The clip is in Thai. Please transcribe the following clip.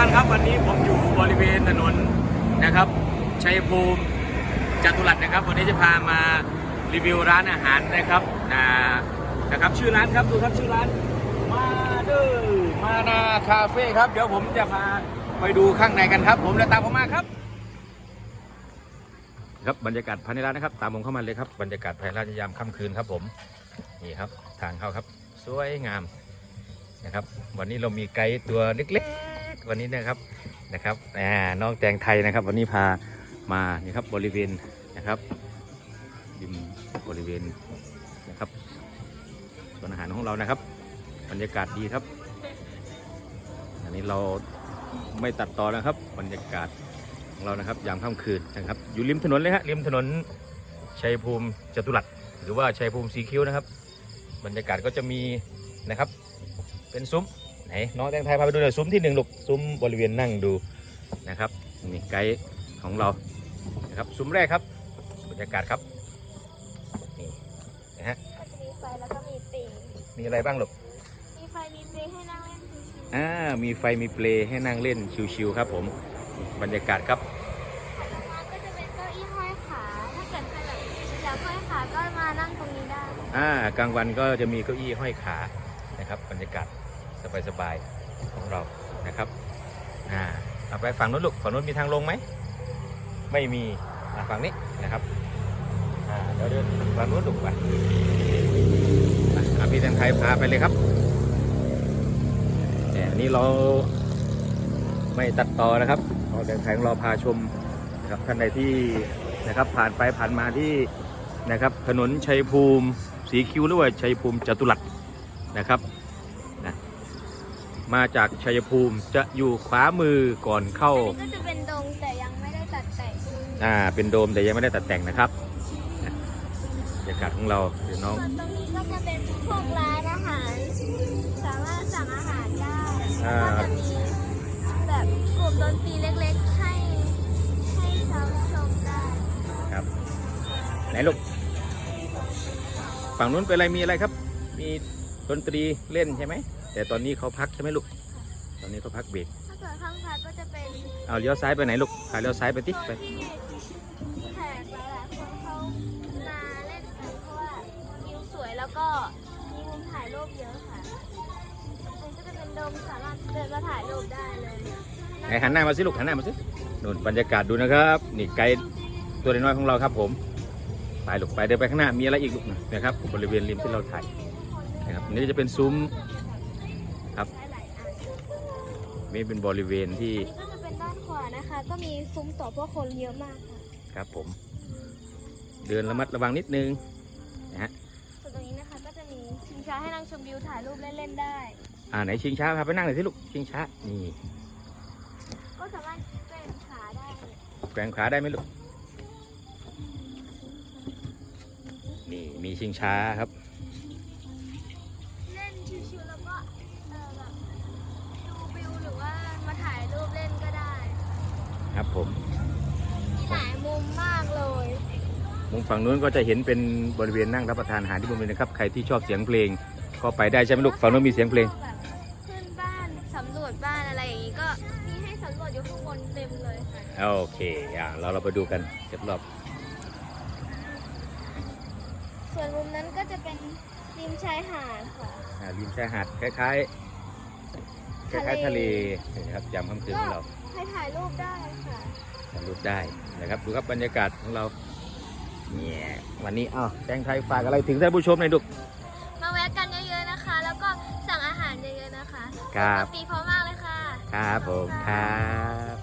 กันครับวันนี้ผมอยู่บริเวณถนนนะครับชัยภูมิจตุรัสนะครับ วันนี้จะพามารีวิวร้านอาหารนะครับนะนะครับชื่อร้านครับดูครับชื่อร้านมาเดอร์มานาคาเฟ่ครับ เดี๋ยวผมจะพาไปดูข้างในกันครับ ผมและตามผมมาครับ ครับบรรยากาศภายในร้านนะครับ ตามผมเข้ามาเลยครับบรรยากาศภายในร้านยามค่ำคืนครับ ผมนี่ครับทางเข้าครับ สวยงามนะครับ วันนี้เรามีไกด์ตัวเล็ก วันนี้นะครับนะครับน้องแตงไทยนะครับ วันนี้พามานี่ครับบริเวณนะครับริมบริเวณนะครับส่วนอาหารของเรานะครับ บรรยากาศดีครับ อันนี้เราไม่ตัดต่อนะครับ บรรยากาศของเรานะครับยามค่ำคืนนะครับ อยู่ริมถนนเลยฮะริมถนนชัยภูมิจตุรัสหรือว่าชัยภูมิสีคิ้วนะครับ บรรยากาศก็จะมีนะครับ เป็นซุ้ม ไหนน้องแตงไทยพาไปดูหน่อยซุ้มที่หนึ่งลูกซุ้มบริเวณนั่งดูนะครับนี่ไกด์ของเรานะครับซุ้มแรกครับบรรยากาศครับนี่นะฮะมีไฟแล้วก็มีปีมีอะไรบ้างลูกมีไฟมีปีให้นั่งเล่นชิวอ่ามีไฟมีเปลให้นั่งเล่นชิวๆครับผมบรรยากาศครับๆถัดมาก็จะเป็นเก้าอี้ห้อยขาถ้าเกิดใครแบบอยากห้อยขาก็มานั่งตรงนี้ได้อ่ากลางวันก็จะมีเก้าอี้ห้อยขานะครับบรรยากาศ สบายๆของเรานะครับอ่าเอาไปฝั่งนู้นลูกฝั่งนู้นมีทางลงไหมไม่มีฝั่งนี้นะครับอ่าเดี๋ยวเดินฝั่งนู้นลูกไปอะพี่แตงไทยพาไปเลยครับแต่นี้เราไม่ตัดต่อนะครับเราแตงไทยของเราพาชมนะครับท่านใดที่นะครับผ่านไปผ่านมาที่นะครับถนนชัยภูมิสีคิ้วหรือว่าชัยภูมิจตุรัสนะครับ มาจากชัยภูมิจะอยู่ขวามือก่อนเข้า อันนี้ก็จะเป็นดงแต่ยังไม่ได้ตัดแต่งอ่า เป็นโดมแต่ยังไม่ได้ตัดแต่งนะครับนะบรรยากาศของเราเดี๋ยวน้องส่วนตรงนี้ก็จะเป็นพวกร้านอาหาร สามารถสั่งอาหารได้อ่าแล้วก็จะมีแบบกลุ่มดนตรีเล็กๆให้ให้ชมชมได้ครับไหนลูกฝั่งนู้นเป็นอะไรมีอะไรครับ มีดนตรีเล่นใช่ไหม แต่ตอนนี้เขาพักใช่ไหมลูก ตอนนี้เขาพักเบรกถ้าเกิดข้างซ้ายก็จะเป็นเอาเลี้ยวซ้ายไปไหนลูกพาเลี้ยวซ้ายไปติโซไปนที่แขกหลายๆคนเขามาเล่นกันเพราะว่าวิวสวยแล้วก็มีมุมถ่ายรูปเยอะค่ะมันก็จะเป็นโดมสามารถเดินมาถ่ายรูปได้เลยไหนหันหน้ามาสิลูกหันหน้ามาสินู่นบรรยากาศดูนะครับ นี่ไกด์ตัวน้อยๆของเราครับผม ไปลูกไปเดินไปข้างหน้ามีอะไรอีกลูกนะครับบริเวณริมที่เราถ่ายนะครับอันนี่จะเป็นซุ้ม ครับหลายๆอันนี่เป็นบริเวณที่อันนี้ก็จะเป็นด้านขวานะคะ ก็มีซุ้มต่อพวกคนเยอะมากค่ะครับผม เดินระมัดระวังนิดนึงนะฮะส่วนตรงนี้นะคะก็จะมีชิงช้าให้นั่งชมวิวถ่ายรูปเล่นๆได้ อ่าไหนชิงช้าพาไปนั่งหน่อยสิลูกชิงช้านี่ก็สามารถเล่นขาได้แกว่งขาได้ไหมลูกนี่มีชิงช้าครับ เล่นชิวๆแล้วก็เออแบบดูวิวหรือว่ามาถ่ายรูปเล่นก็ได้ ครับ ผมมีหลายมุมมากเลยมุมฝั่งนู้นก็จะเห็นเป็นบริเวณนั่งรับประทานอาหารที่บริเวณนะครับใครที่ชอบเสียงเพลง ก็ไปได้ใช่ไหมลูกฝั่งนู้นมีเสียงเพลง แบบขึ้นบ้านสำรวจบ้านอะไรอย่างนี้ก็มีให้สำรวจอยู่ข้างบนเต็มเลยค่ะโอเคอ่าเราเราไปดูกันเรียบรอบส่วนมุมนั้นก็จะเป็นริมชายหาดค่ะ อ่าริมชายหาดคล้ายๆคล้ายๆทะเลนะครับยามค่ำคืนของเรา ให้ถ่ายรูปได้ค่ะถ่ายรูปได้นะครับดูครับบรรยากาศของเราเนี่ยวันนี้อ้าวแตงไทยฝากอะไรถึงท่านผู้ชมหน่อยลูกมาแวะกันเยอะๆนะคะ แล้วก็สั่งอาหารเยอะๆนะคะครับปีพร้อมมากเลยค่ะ ครับผมครับ